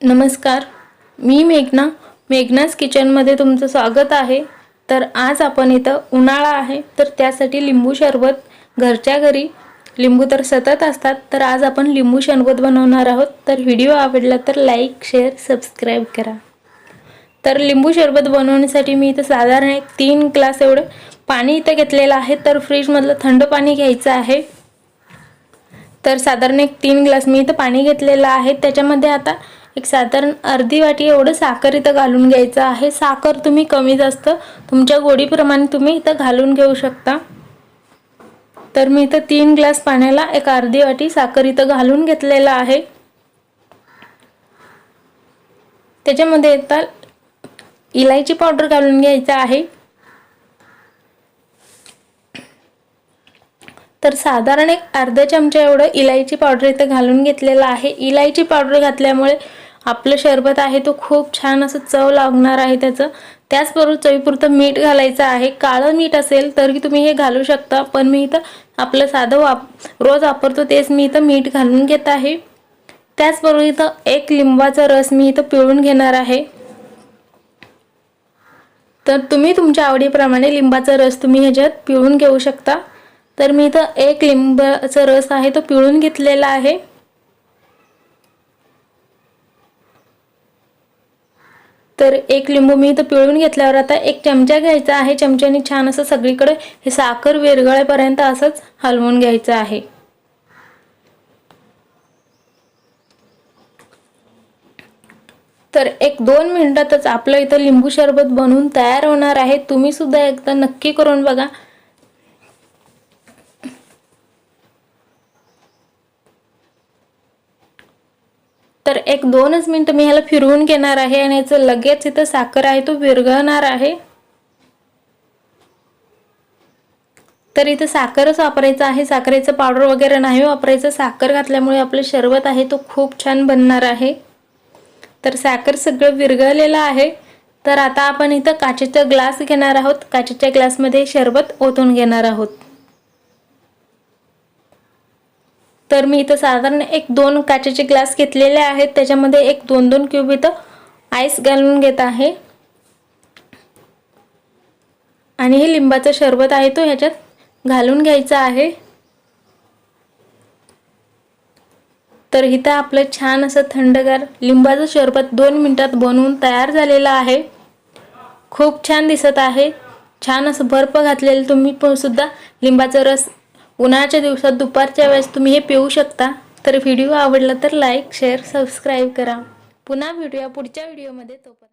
नमस्कार मी मेघना. मेघनास किचनमध्ये तुमचं स्वागत आहे. तर आज आपण इथं उन्हाळा आहे तर त्यासाठी लिंबू सरबत घरच्या घरी. लिंबू तर सतत असतात तर आज आपण लिंबू सरबत बनवणार आहोत. तर व्हिडिओ आवडला तर लाईक शेअर सबस्क्राईब करा. तर लिंबू सरबत बनवण्यासाठी मी इथं साधारण एक तीन ग्लास एवढं पाणी इथं घेतलेलं आहे. तर फ्रीजमधलं थंड पाणी घ्यायचं आहे. तर साधारण एक तीन ग्लास मी इथं पाणी घेतलेलं आहे. त्याच्यामध्ये आता एक साधारण अर्धी वाटी एवढं साखर इथं घालून घ्यायचं आहे. साखर तुम्ही कमी जास्त तुमच्या गोडीप्रमाणे तुम्ही इथं घालून घेऊ शकता. तर मी इथं तीन ग्लास पाण्याला एक अर्धी वाटी साखर इथं घालून घेतलेलं आहे. त्याच्यामध्ये इथं इलायची पावडर घालून घ्यायचं आहे. तर साधारण एक अर्धा चमचा एवढं इलायची पावडर इथं घालून घेतलेलं आहे. इलायची पावडर घातल्यामुळे आपलं शरबत आहे तो खूप छान असं चव लागणार आहे त्याचं. त्याचबरोबर चवीपुरतं मीठ घालायचं आहे. काळं मीठ असेल तरी तुम्ही हे घालू शकता पण मी इथं आपलं साधं वाप रोज वापरतो तेच मी इथं मीठ घालून घेत आहे. त्याचबरोबर इथं एक लिंबाचा रस मी इथं पिळून घेणार आहे. तर तुम्ही तुमच्या आवडीप्रमाणे लिंबाचा रस तुम्ही ह्याच्यात पिळून घेऊ शकता. तर मी इथं एक लिंबाचा रस आहे तो पिळून घेतलेला आहे. तर एक लिंबू मी इथं पिळून घेतल्यावर आता एक चमचा घ्यायचा आहे. चमच्याने छान असं सगळीकडे हे साखर विरघळेपर्यंत असंच हलवून घ्यायचं आहे. तर एक दोन मिनिटातच आपलं इथं लिंबू सरबत बनवून तयार होणार आहे. तुम्ही सुद्धा एकदा नक्की करून बघा. एक दोनच मिनटं मी ह्याला फिरवून घेणार आहे आणि याचं लगेच इथं साखर आहे तो विरघळणार आहे. तर इथं साखरच वापरायचं आहे साखरेचं पावडर वगैरे नाही वापरायचं. साखर घातल्यामुळे आपलं शरबत आहे तो खूप छान बनणार आहे. तर साखर सगळं विरघळलेलं आहे. तर आता आपण इथं काचेचा ग्लास घेणार आहोत. काचेच्या ग्लासमध्ये शरबत ओतून घेणार आहोत. तर मी इथं साधारण एक दोन काचेचे ग्लास घेतलेले आहेत. त्याच्यामध्ये एक दोन दोन क्यूब इथं आईस घालून घेत आहे. आणि हे लिंबाचं शरबत आहे तो ह्याच्यात घालून घ्यायचा आहे. तर इथं आपलं छान असं थंडगार लिंबाचं शरबत दोन मिनटात बनवून तयार झालेलं आहे. खूप छान दिसत आहे. छान असं बर्फ घातलेलं तुम्ही पण सुद्धा लिंबाचा रस उन्हाळ्याच्या दिवसात दुपारच्या वेळेस तुम्ही हे पिऊ शकता. तर व्हिडिओ आवडला तर लाईक शेअर सबस्क्राईब करा. पुन्हा भेटूया पुढच्या व्हिडिओमध्ये तोपर्यंत